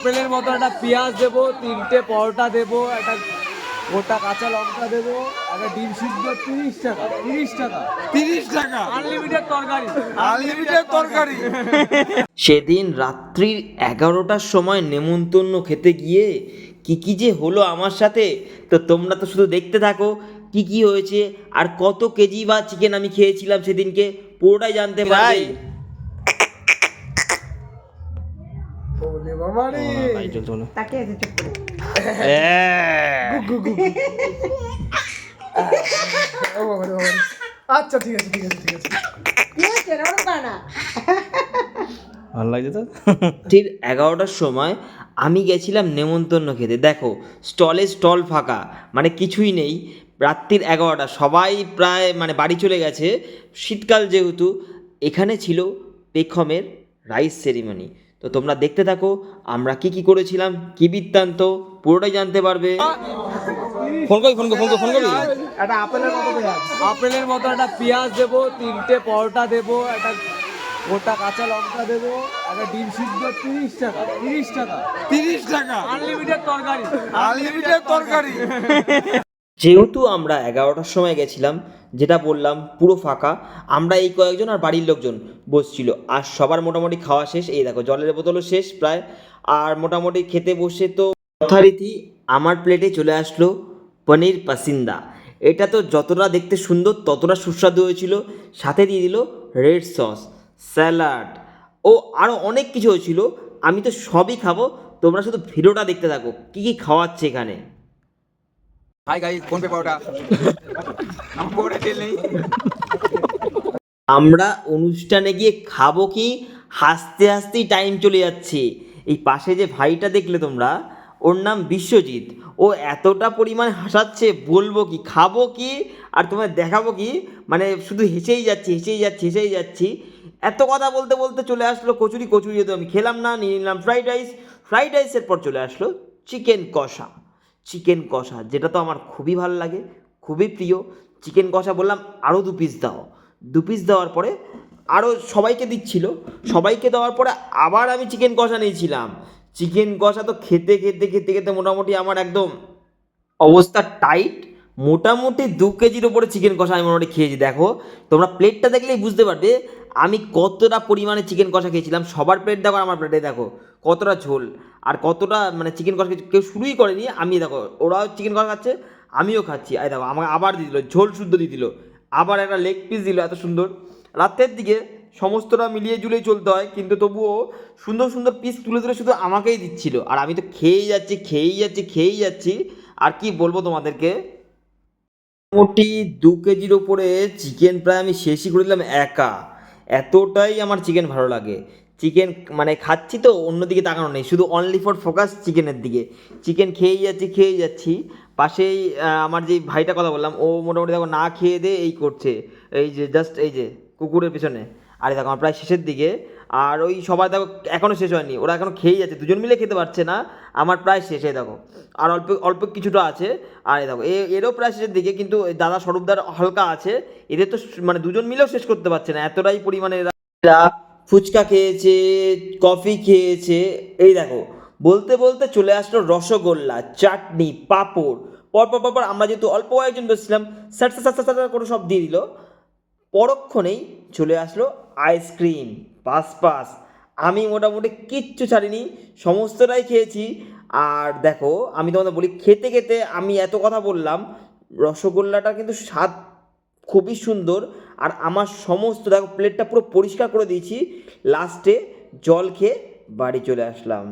আপেলের মতো একটা পেঁয়াজ দেবো তিনটে পরোটা দেবো একটা গোটা কাঁচা লঙ্কা দেবো একটা ডিম সিদ্ধ তিরিশ টাকা তিরিশ টাকা। তিরিশ টাকা? আনলিমিটেড তরকারি। আনলিমিটেড তরকারি? সেদিন রাত্রির এগারোটার সময় নেমন্তন্ন খেতে গিয়ে কি কি যে হলো আমার সাথে তো তোমরা তো শুধু দেখতে থাকো কি কি হয়েছে আর কত কেজি বা চিকেন আমি খেয়েছিলাম সেদিনকে পুরোটাই জানতে পারবে। তাকে আছে রে। আচ্ছা ঠিক আছে ঠিক আছে ঠিক আছে। ভালো লাগছে তো? ঠিক এগারোটার সময় আমি গেছিলাম নেমন্তন্ন খেতে। দেখো স্টলে স্টল ফাঁকা মানে কিছুই নেই। রাত্রির এগারোটা সবাই প্রায় মানে বাড়ি চলে গেছে। শীতকাল যেহেতু এখানে ছিল পেখমের রাইস সেরিমনি। তো তোমরা দেখতে থাকো আমরা কি কি করেছিলাম কি বৃত্তান্ত পুরোটাই জানতে পারবে। ফোন করি ফোন করি ফোন ফোন করি। একটা আপেলের মতো আপেলের মতো একটা পেঁয়াজ দেবো তিনটে পরোটা দেবো একটা গোটা কাঁচা লঙ্কা দেবো একটা ডিম সিদ্ধ তিরিশ টাকা তিরিশ টাকা। তিরিশ টাকা। আনলিমিটেড তরকারি। আনলিমিটেড তরকারি। যেহেতু আমরা এগারোটার সময় গেছিলাম, যেটা বললাম পুরো ফাঁকা, আমরা এই কয়েকজন আর বাড়ির লোকজন বসছিল। আর সবার মোটামুটি খাওয়া শেষ, এই দেখো জলের বোতলও শেষ প্রায়। আর মোটামুটি খেতে বসে তো যথারীতি আমার প্লেটে চলে আসলো পনির পাসিন্দা। এটা তো যতটা দেখতে সুন্দর, ততটা সুস্বাদু হয়েছিল। সাথে দিয়ে দিল রেড সস, স্যালাড, ও আরও অনেক কিছু হয়েছিল। আমি তো সবই খাব, তোমরা শুধু ভিডিওটা দেখতে থাকো, কী কী খাওয়াচ্ছে এখানে। আমার অনুষ্ঠানে গিয়ে খাব কি? হাসতে হাসতেই টাইম চলে যাচ্ছে। এই পাশে যে ভাইটা দেখলে তোমরা, ওর নাম বিশ্বজিৎ। ও এতটা পরিমাণে হাসাচ্ছে, বলব কি, খাব কি, আর তোমায় দেখাবো কি? মানে শুধু হেসেই যাচ্ছি হেসেই যাচ্ছি হেসেই যাচ্ছি। এত কথা বলতে বলতে চলে আসলো কচুরি কচুরি যেহেতু আমি খেলাম না, নিয়ে নিলাম ফ্রাইড রাইস ফ্রাইড রাইসের পর চলে আসলো চিকেন কষা। চিকেন কষা, যেটা তো আমার খুবই ভালো লাগে, খুবই প্রিয়। চিকেন কষা বললাম আরও দু পিস দাও। দু পিস দেওয়ার পরে আরও সবাইকে দিচ্ছিল। সবাইকে দেওয়ার পরে আবার আমি চিকেন কষা নিয়েছিলাম। চিকেন কষা তো খেতে খেতে খেতে খেতে মোটামুটি আমার একদম অবস্থা টাইট মোটামুটি দু কেজির ওপরে চিকেন কষা আমি মোটামুটি খেয়েছি। দেখো, তোমরা প্লেটটা দেখলেই বুঝতে পারবে, আমি কতটা পরিমাণে চিকেন কষা খেয়েছিলাম। সবার প্লেট দেখো আমার প্লেটে দেখো, কতটা ঝোল। আর কতটা মানে চিকেন কষা। কেউ শুরুই করেনি, আমি দেখো, ওরাও চিকেন কষা খাচ্ছে, আমিও খাচ্ছি। আর দেখো, আমাকে আবার দিয়ে দিল, ঝোল শুদ্ধ দিয়ে দিল, আবার একটা লেগ পিস দিল, এত সুন্দর। রাতের দিকে সমস্তটা মিলিয়ে জুলিয়ে চলতে হয়, কিন্তু তবুও সুন্দর সুন্দর পিস তুলে তুলে শুধু আমাকেই দিচ্ছিল। আর আমি তো খেয়েই যাচ্ছি খেয়েই যাচ্ছি খেয়েই যাচ্ছি। আর কি বলব তোমাদেরকে? মোটামুটি দু কেজির ওপরে চিকেন প্রায় আমি শেষই করে দিলাম একা। এতটাই আমার চিকেন ভালো লাগে। চিকেন মানে খাচ্ছি তো, অন্যদিকে তাকানো নেই। শুধু অনলি ফর ফোকাস চিকেনের দিকে। চিকেন খেয়েই যাচ্ছি খেয়েই যাচ্ছি। পাশেই আমার যে ভাইটা কথা বললাম, ও মোটামুটি দেখো না খেয়ে দে এই করছে। এই যে জাস্ট এই যে, কুকুরের পেছনে। আরে দেখো, আমার প্রায় শেষের দিকে। আর ওই সবাই দেখো এখনও শেষ হয়নি। ওরা এখনও খেয়েই যাচ্ছে, দুজন মিলে খেতে পারছে না। আমার প্রায় শেষে দেখো। আর অল্প অল্প কিছুটা আছে। আর দেখো, এ- এরও প্রায় শেষের দিকে, কিন্তু দাদা স্বরূপদার হালকা আছে। এদের তো মানে দুজন মিলেও শেষ করতে পারছে না। এতটাই পরিমাণে এরা ফুচকা খেয়েছে, কফি খেয়েছে, এই দেখো। বলতে বলতে চলে আসলো রসগোল্লা, চাটনি, পাঁপড়। পরপর পরপর আমরা যেহেতু অল্প কয়েকজন বসছিলাম স্যাট স্যাট স্যাট করে সব দিয়ে দিল। পরক্ষণেই চলে আসলো আইসক্রিম পাস পাস আমি মোটামুটি কিচ্ছু ছাড়িনি, সমস্তটাই খেয়েছি। আর দেখো, আমি তোমাদের বলি, খেতে খেতে আমি এত কথা বললাম রসগোল্লাটা কিন্তু স্বাদ খুবই সুন্দর। আর আমার সমস্ত, দেখো প্লেটটা পুরো পরিষ্কার করে দিয়েছি। লাস্টে জল খেয়ে বাড়ি চলে আসলাম।